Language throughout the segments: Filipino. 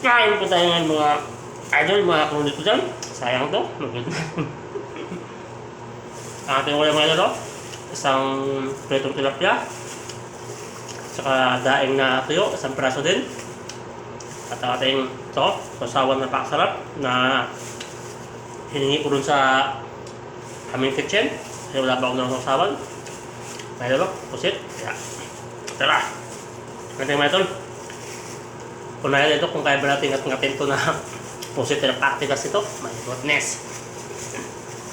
Kain po tayo ngayon mga idol, mga krunit ko dyan. Sayang to. Ang ating ulam idol, oh. isang pritong tilapia. Tsaka daing na tuyo, isang praso din. At ang ating ito, sasawan na pakasarap na hiningi ko dun sa aming kitchen. Kasi wala pa akong nasasawan. Idol, oh, pusit. Kaya, tara. Ganito mga. Kunayan ito kung kaya ba natin at ngatin ito na positive practicals ito. My goodness.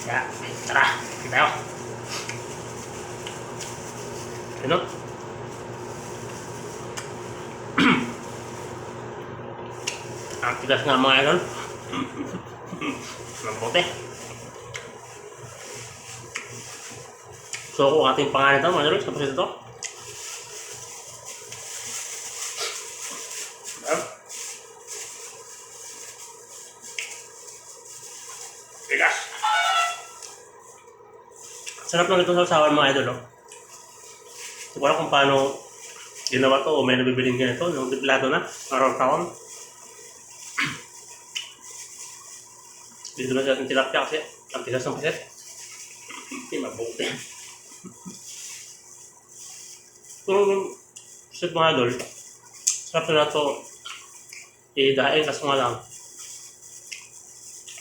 Kaya, tara, kita tayo. Ano? Ang tigas nga mga idol. Mabuti. So, kung ating pangalan ito, mga idol, sa positive ito. Ayan. Tigas. Sarap lang ito sa usawan mga idol, no? Hindi ko alam kung paano ginawa to o may nabibiling ganito nung diplado na, around town. Dito na sa ating tilapia kasi ang tigas ng pasit. Hindi mabuti. Pero sa mga idol, sarap na ito idain kasi nga lang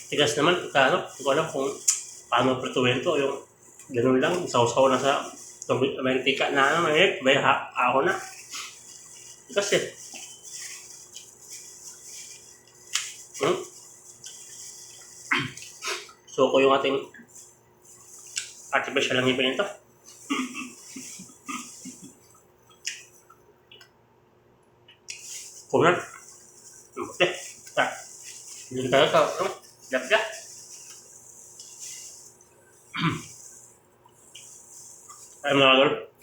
tigas naman kano hindi ko alam kung paano prituin to yung ganun lang sausaw na sa mantika na ano eh bay ha, ako na kasi hmm? so ko yung ating artificial lang ibig nito Kunan. udah. Nah iya. jadi kalau kalau lihat